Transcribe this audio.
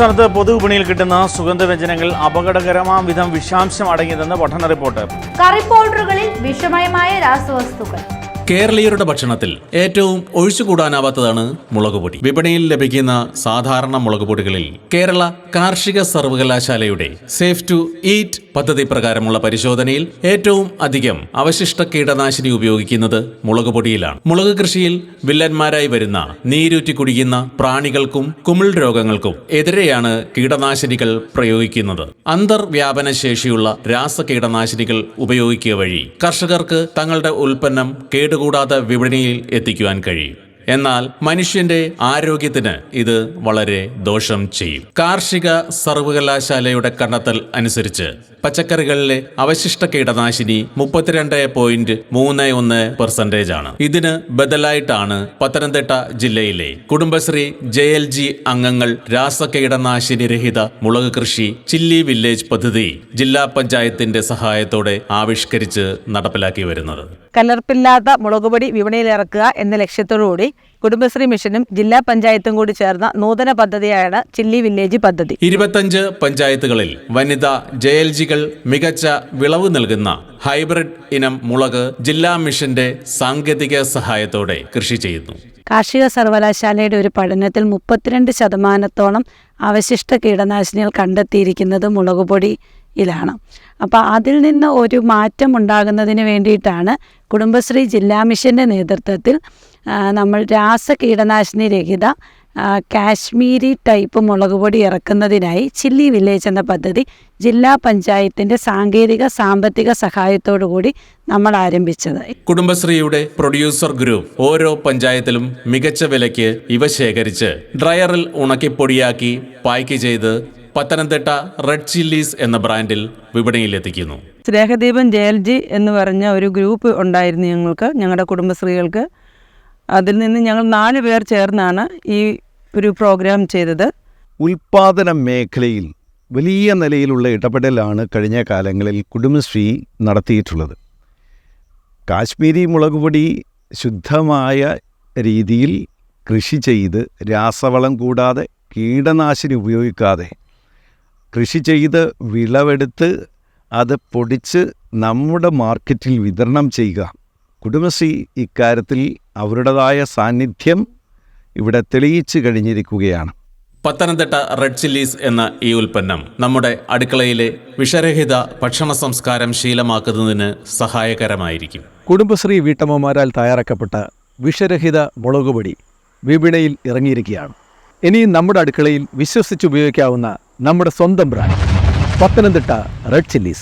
സംസ്ഥാനത്ത് പൊതുവിപണിയിൽ കിട്ടുന്ന സുഗന്ധവ്യഞ്ജനങ്ങൾ അപകടകരമാം വിധം വിഷാംശം അടങ്ങിയതെന്ന് പഠന റിപ്പോർട്ട്. കറി പൗഡറുകളിൽ വിഷമയമായ രാസവസ്തുക്കൾ. കേരളീയരുടെ ഭക്ഷണത്തിൽ ഏറ്റവും ഒഴിച്ചുകൂടാനാവാത്തതാണ് മുളകുപൊടി. വിപണിയിൽ ലഭിക്കുന്ന സാധാരണ മുളകുപൊടികളിൽ കേരള കാർഷിക സർവകലാശാലയുടെ സേഫ് ടു ഈറ്റ് പദ്ധതി പ്രകാരമുള്ള പരിശോധനയിൽ ഏറ്റവും അധികം അവശിഷ്ട കീടനാശിനി ഉപയോഗിക്കുന്നത് മുളകുപൊടിയിലാണ്. മുളക് കൃഷിയിൽ വില്ലന്മാരായി വരുന്ന നീരൂറ്റി കുടിക്കുന്ന പ്രാണികൾക്കും കുമിൾ രോഗങ്ങൾക്കും എതിരെയാണ് കീടനാശിനികൾ പ്രയോഗിക്കുന്നത്. അന്തർവ്യാപന ശേഷിയുള്ള രാസ കീടനാശിനികൾ ഉപയോഗിക്കുക വഴി കർഷകർക്ക് തങ്ങളുടെ ഉൽപ്പന്നം കേടുകൂടാതെ വിപണിയിൽ എത്തിക്കുവാൻ കഴിയും എന്നാൽ മനുഷ്യന്റെ ആരോഗ്യത്തിന് ഇത് വളരെ ദോഷം ചെയ്യും. കാർഷിക സർവകലാശാലയുടെ കണ്ടെത്തൽ അനുസരിച്ച് പച്ചക്കറികളിലെ അവശിഷ്ട കീടനാശിനി മുപ്പത്തിരണ്ട് പോയിന്റ് മൂന്ന് ഒന്ന് പെർസെന്റേജ് ആണ്. ഇതിന് ബദലായിട്ടാണ് പത്തനംതിട്ട ജില്ലയിലെ കുടുംബശ്രീ ജെ എൽ ജി അംഗങ്ങൾ രാസകീടനാശിനി രഹിത മുളക് കൃഷി ചില്ലി വില്ലേജ് പദ്ധതി ജില്ലാ പഞ്ചായത്തിന്റെ സഹായത്തോടെ ആവിഷ്കരിച്ച് നടപ്പിലാക്കി വരുന്നത്. കലർപ്പില്ലാത്ത മുളകുപൊടി വിപണിയിൽ ഇറക്കുക എന്ന ലക്ഷ്യത്തോടുകൂടി കുടുംബശ്രീ മിഷനും ജില്ലാ പഞ്ചായത്തും കൂടി ചേർന്ന നൂതന പദ്ധതിയാണ് ചില്ലി വില്ലേജ് പദ്ധതി. ഇരുപത്തഞ്ച് പഞ്ചായത്തുകളിൽ വനിതാ ജെ എൽ ജികൾ മികച്ച വിളവ് നൽകുന്ന ഹൈബ്രിഡ് ഇനം മുളക് ജില്ലാ മിഷന്റെ സാങ്കേതിക സഹായത്തോടെ കൃഷി ചെയ്യുന്നു. കാർഷിക സർവകലാശാലയുടെ ഒരു പഠനത്തിൽ മുപ്പത്തിരണ്ട് ശതമാനത്തോളം അവശിഷ്ട കീടനാശിനികൾ കണ്ടെത്തിയിരിക്കുന്നത് മുളകുപൊടിയിലാണ്. അപ്പോൾ അതിൽ നിന്ന് ഒരു മാറ്റം ഉണ്ടാകുന്നതിന് വേണ്ടിയിട്ടാണ് കുടുംബശ്രീ ജില്ലാ മിഷന്റെ നേതൃത്വത്തിൽ നമ്മൾ രാസ കീടനാശിനി രഹിത കാശ്മീരി ടൈപ്പ് മുളക് പൊടി ഇറക്കുന്നതിനായി ചില്ലി വില്ലേജ് എന്ന പദ്ധതി ജില്ലാ പഞ്ചായത്തിന്റെ സാങ്കേതിക സാമ്പത്തിക സഹായത്തോടു കൂടി നമ്മൾ ആരംഭിച്ചത്. കുടുംബശ്രീയുടെ പ്രൊഡ്യൂസർ ഗ്രൂപ്പ് ഓരോ പഞ്ചായത്തിലും മികച്ച വിലയ്ക്ക് ഇവ ശേഖരിച്ച് ഡ്രയറിൽ ഉണക്കിപ്പൊടിയാക്കി പായ്ക്ക് ചെയ്ത് പത്തനംതിട്ട റെഡ് ചില്ലീസ് എന്ന ബ്രാൻഡിൽ വിപണിയിലെത്തിക്കുന്നു. സ്നേഹദീപം ജയൽജി എന്ന് പറഞ്ഞ ഒരു ഗ്രൂപ്പ് ഉണ്ടായിരുന്നു ഞങ്ങൾക്ക് ഞങ്ങളുടെ കുടുംബശ്രീകൾക്ക്. അതിൽ നിന്ന് ഞങ്ങൾ നാല് പേർ ചേർന്നാണ് ഈ ഒരു പ്രോഗ്രാം ചെയ്തത്. ഉൽപാദന മേഖലയിൽ വലിയ നിലയിലുള്ള ഇടപെടലാണ് കഴിഞ്ഞ കാലങ്ങളിൽ കുടുംബശ്രീ നടത്തിയിട്ടുള്ളത്. കാശ്മീരി മുളക് പൊടി ശുദ്ധമായ രീതിയിൽ കൃഷി ചെയ്ത് രാസവളം കൂടാതെ കീടനാശിനി ഉപയോഗിക്കാതെ കൃഷി ചെയ്ത് വിളവെടുത്ത് അത് പൊടിച്ച് നമ്മുടെ മാർക്കറ്റിൽ വിതരണം ചെയ്യുക. കുടുംബശ്രീ ഇക്കാര്യത്തിൽ അവരുടേതായ സാന്നിധ്യം ഇവിടെ തെളിയിച്ചു കഴിഞ്ഞിരിക്കുകയാണ്. പത്തനംതിട്ട റെഡ് ചില്ലീസ് എന്ന ഈ ഉൽപ്പന്നം നമ്മുടെ അടുക്കളയിലെ വിഷരഹിത ഭക്ഷണ സംസ്കാരം ശീലമാക്കുന്നതിന് സഹായകരമായിരിക്കും. കുടുംബശ്രീ വീട്ടമ്മമാരാൽ തയ്യാറാക്കപ്പെട്ട വിഷരഹിത മുളകുപൊടി വിപണിയിൽ ഇറങ്ങിയിരിക്കുകയാണ്. ഇനിയും നമ്മുടെ അടുക്കളയിൽ വിശ്വസിച്ച് ഉപയോഗിക്കാവുന്ന നമ്മുടെ സ്വന്തം ബ്രാൻഡ് പത്തനംതിട്ട റെഡ് ചില്ലീസ്.